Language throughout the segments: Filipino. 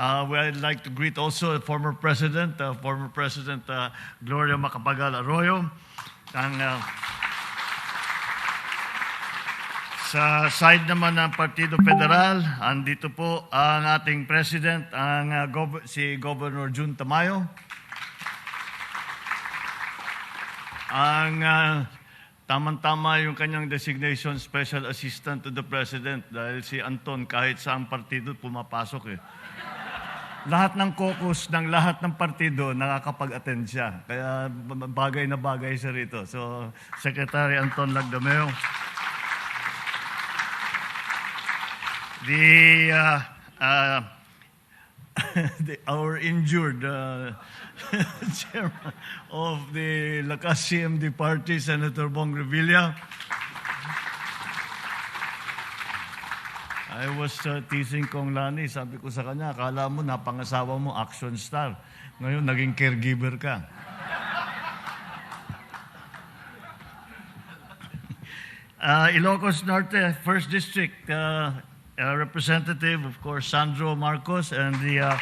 Uh, well, I'd like to greet also the former President, uh, former President uh, Gloria Macapagal Arroyo. Ang, uh, sa side naman ng Partido Federal, andito po ang ating President, ang uh, gov- si Governor Jun Tamayo. Ang uh, tamang-tama yung kanyang designation Special Assistant to the President dahil si Anton kahit saang partido pumapasok eh. Lahat ng caucus ng lahat ng partido nakakapag-attend siya. Kaya bagay na bagay siya rito. So, Secretary Anton Lagdameo. The, uh, uh, the our injured uh, chairman of the Lakas CMD party, Senator Bong Revilla. I was uh, teasing Kong Lani, sabi ko sa kanya, akala mo napangasawa mo action star. Ngayon, naging caregiver ka. Uh, Ilocos Norte, First District, uh, uh, Representative, of course, Sandro Marcos, and the uh,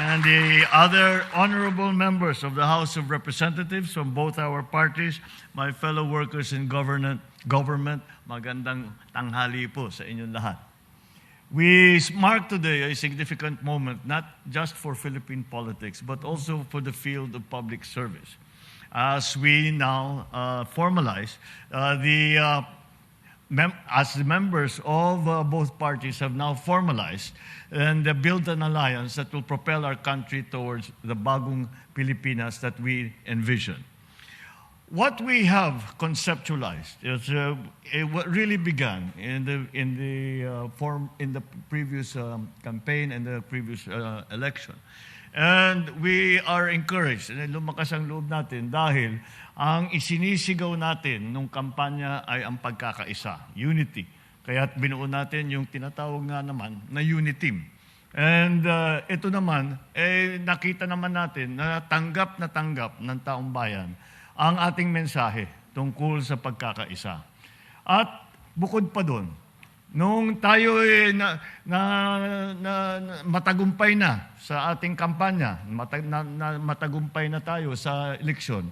and the other honorable members of the House of Representatives from both our parties, my fellow workers in government, government magandang tanghali po sa inyong lahat. We mark today a significant moment, not just for Philippine politics, but also for the field of public service. As we now uh, formalize uh, the uh, mem- as the members of uh, both parties have now formalized and uh, built an alliance that will propel our country towards the bagong Pilipinas that we envision. What we have conceptualized is uh, what really began in the in the uh, form in the previous um, campaign and the previous uh, election. And we are encouraged, lumakas ang loob natin dahil ang isinisigaw natin nung kampanya ay ang pagkakaisa, unity. Kaya't binuo natin yung tinatawag nga naman na unity team. And uh, ito naman, eh, nakita naman natin na tanggap na tanggap ng taong bayan ang ating mensahe tungkol sa pagkakaisa. At bukod pa doon, Nung tayo eh, na, na, na, na matagumpay na sa ating kampanya, matag, na, na, matagumpay na tayo sa eleksyon,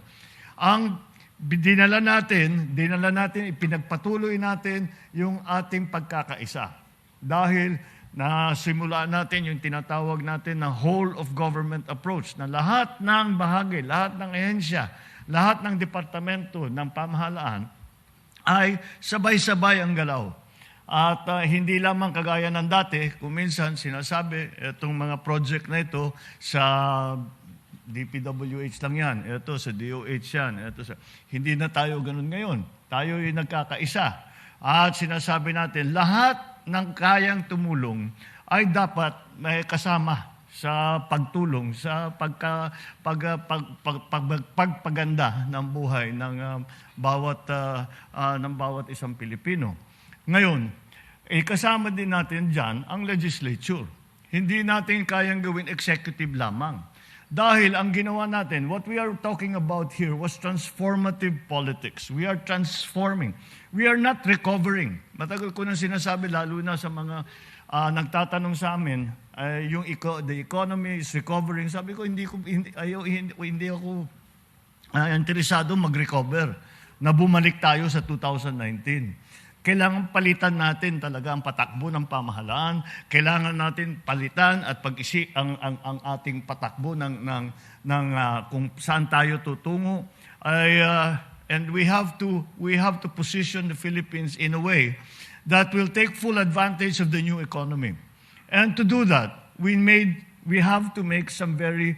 ang dinala natin, dinala natin, ipinagpatuloy natin yung ating pagkakaisa. Dahil nasimula natin yung tinatawag natin na whole of government approach na lahat ng bahagi, lahat ng ehensya, lahat ng departamento ng pamahalaan ay sabay-sabay ang galaw. At uh, hindi lamang kagaya ng dati, kung minsan sinasabi, itong mga project na ito sa DPWH lang yan, ito sa DOH yan, ito sa... Hindi na tayo ganun ngayon. Tayo ay nagkakaisa. At sinasabi natin, lahat ng kayang tumulong ay dapat may kasama sa pagtulong sa pagka pag, pag, pag, pag, pagpaganda ng buhay ng uh, bawat uh, uh, ng bawat isang Pilipino. Ngayon, eh, kasama din natin dyan ang legislature. Hindi natin kayang gawin executive lamang. Dahil ang ginawa natin, what we are talking about here was transformative politics. We are transforming. We are not recovering. Matagal ko nang sinasabi, lalo na sa mga uh, nagtatanong sa amin, uh, yung eco- the economy is recovering. Sabi ko, hindi, ko, hindi, ayaw, hindi, hindi ako uh, interesado mag-recover na bumalik tayo sa 2019. Kailangan palitan natin talaga ang patakbo ng pamahalaan. Kailangan natin palitan at pag-isip ang, ang, ang ating patakbo ng, ng, ng uh, kung saan tayo tutungo. Ay, uh, and we have to we have to position the Philippines in a way that will take full advantage of the new economy. And to do that, we made we have to make some very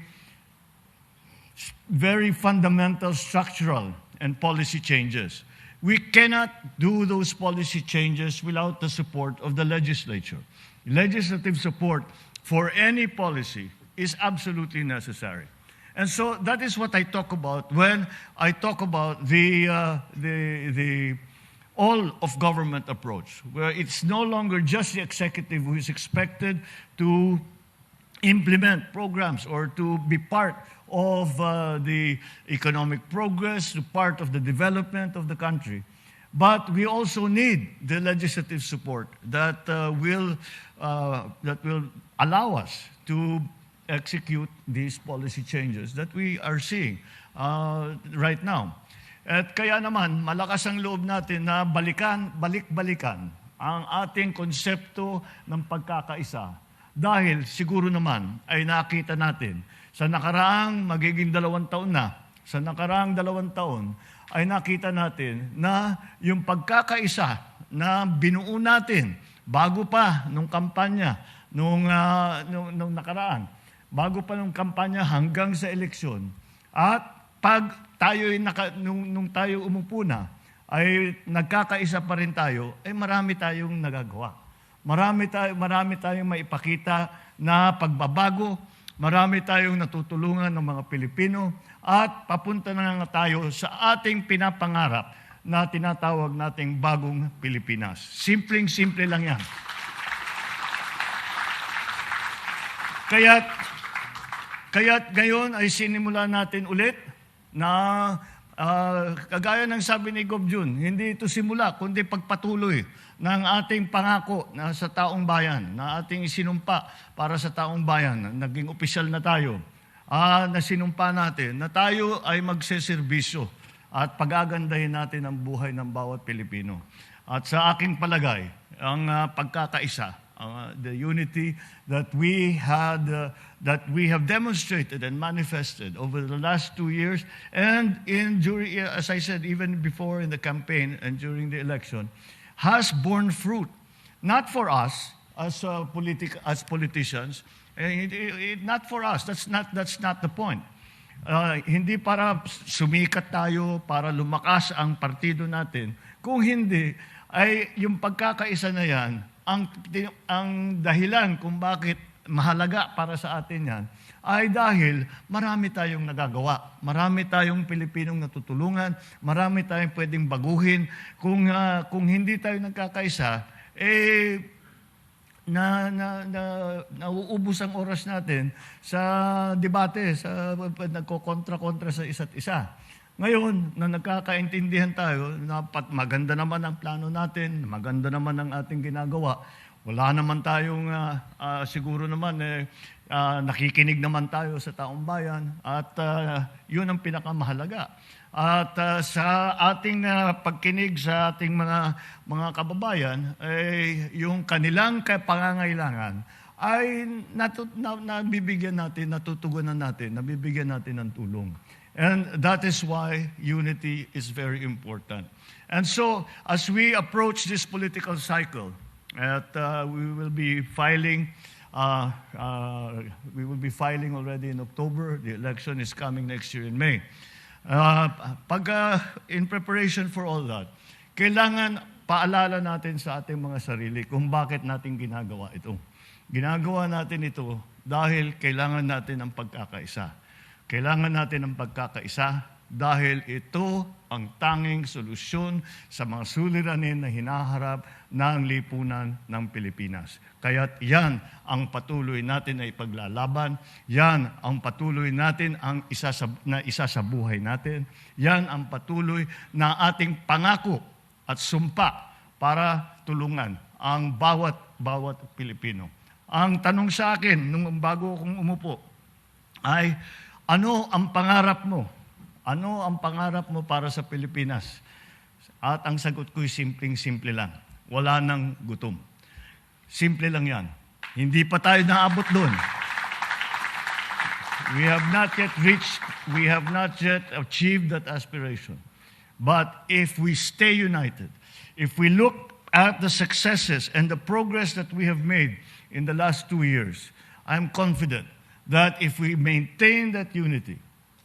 very fundamental structural and policy changes. We cannot do those policy changes without the support of the legislature. Legislative support for any policy is absolutely necessary. And so that is what I talk about when I talk about the, uh, the, the all of government approach, where it's no longer just the executive who is expected to implement programs or to be part of uh, the economic progress, to part of the development of the country. But we also need the legislative support that uh, will uh, that will allow us to execute these policy changes that we are seeing uh, right now. At kaya naman, malakas ang loob natin na balikan, balik-balikan ang ating konsepto ng pagkakaisa. Dahil siguro naman ay nakita natin sa nakaraang magiging dalawang taon na, sa nakaraang dalawang taon, ay nakita natin na yung pagkakaisa na binuo natin bago pa nung kampanya, nung, uh, nung, nung nakaraan, bago pa nung kampanya hanggang sa eleksyon, at pag tayo naka, nung, nung tayo umupo ay nagkakaisa pa rin tayo, ay marami tayong nagagawa. Marami, tayo, marami tayong maipakita na pagbabago, marami tayong natutulungan ng mga Pilipino, at papunta na nga tayo sa ating pinapangarap na tinatawag nating bagong Pilipinas. Simpleng-simple lang yan. Kaya't, kaya't ngayon ay sinimula natin ulit na uh, kagaya ng sabi ni Gob Jun, hindi ito simula, kundi pagpatuloy ng ating pangako na sa taong bayan, na ating isinumpa para sa taong bayan. Naging opisyal na tayo uh, na sinumpa natin na tayo ay magseserbisyo at pagagandahin natin ang buhay ng bawat Pilipino. At sa aking palagay, ang uh, pagkakaisa, uh, the unity that we had, uh, that we have demonstrated and manifested over the last two years, and in during, as I said, even before in the campaign and during the election, has borne fruit, not for us as uh, politic as politicians, Eh, it, it, not for us. That's not, that's not the point. Uh, hindi para sumikat tayo, para lumakas ang partido natin. Kung hindi, ay yung pagkakaisa na yan, ang, ang dahilan kung bakit mahalaga para sa atin yan, ay dahil marami tayong nagagawa. Marami tayong Pilipinong natutulungan, marami tayong pwedeng baguhin. Kung, uh, kung hindi tayo nagkakaisa, eh na, na, na nauubos ang oras natin sa debate, sa nagkokontra-kontra sa isa't isa. Ngayon, na nagkakaintindihan tayo, na maganda naman ang plano natin, maganda naman ang ating ginagawa, wala naman tayong, uh, uh, siguro naman, eh, uh, nakikinig naman tayo sa taong bayan, at uh, yun ang pinakamahalaga. At uh, sa ating uh, pagkinig sa ating mga mga kababayan, ay eh, yung kanilang pangangailangan ay natut, na, nabibigyan natin, natutugunan natin, nabibigyan natin ng tulong. And that is why unity is very important. And so, as we approach this political cycle, at uh, we will be filing uh, uh, we will be filing already in October. The election is coming next year in May. Uh, pag uh, in preparation for all that, kailangan paalala natin sa ating mga sarili kung bakit natin ginagawa ito. Ginagawa natin ito dahil kailangan natin ang pagkakaisa. Kailangan natin ang pagkakaisa dahil ito ang tanging solusyon sa mga suliranin na hinaharap ng lipunan ng Pilipinas. Kaya't yan ang patuloy natin na ipaglalaban, yan ang patuloy natin ang isa sa, na isa sa buhay natin, yan ang patuloy na ating pangako at sumpa para tulungan ang bawat bawat Pilipino. Ang tanong sa akin nung bago akong umupo ay ano ang pangarap mo ano ang pangarap mo para sa Pilipinas? At ang sagot ko'y simpleng-simple lang. Wala nang gutom. Simple lang yan. Hindi pa tayo naabot doon. We have not yet reached, we have not yet achieved that aspiration. But if we stay united, if we look at the successes and the progress that we have made in the last two years, I'm confident that if we maintain that unity,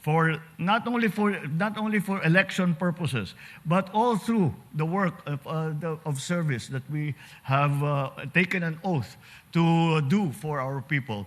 for not only for not only for election purposes, but all through the work of, uh, the, of service that we have uh, taken an oath to do for our people.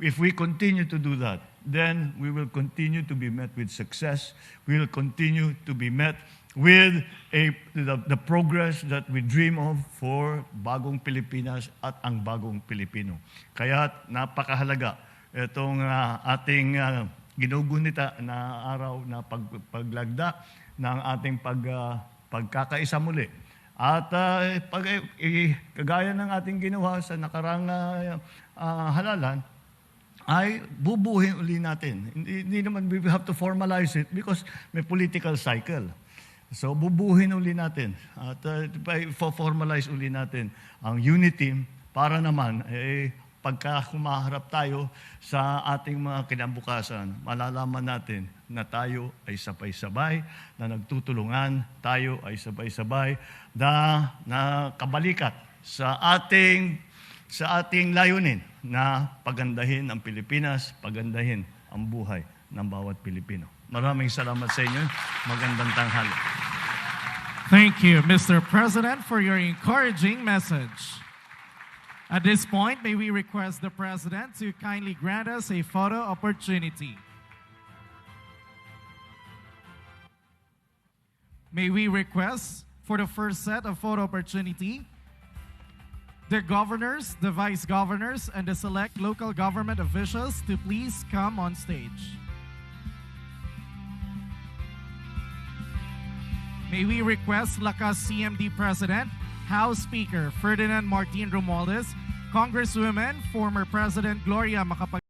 If we continue to do that, then we will continue to be met with success. We will continue to be met with a, the, the progress that we dream of for bagong Pilipinas at ang bagong Pilipino. Kaya napakahalaga itong uh, ating uh, ginugunita na araw na pag, paglagda ng ating pag, uh, pagkakaisa muli. At ah, pag, eh, kagaya ng ating ginawa sa nakarang ah, ah, halalan, ay bubuhin uli natin. Hindi, hindi naman we have to formalize it because may political cycle. So bubuhin uli natin at uh, formalize uli natin ang unity para naman eh, pagka humaharap tayo sa ating mga kinabukasan, malalaman natin na tayo ay sabay-sabay, na nagtutulungan, tayo ay sabay-sabay, na, na kabalikat sa ating sa ating layunin na pagandahin ang Pilipinas, pagandahin ang buhay ng bawat Pilipino. Maraming salamat sa inyo. Magandang tanghali. Thank you, Mr. President, for your encouraging message. At this point, may we request the President to kindly grant us a photo opportunity. May we request for the first set of photo opportunity the governors, the vice governors, and the select local government officials to please come on stage. May we request Lakas CMD President, House Speaker Ferdinand Martin Romualdez, Congresswomen, former President Gloria Macapag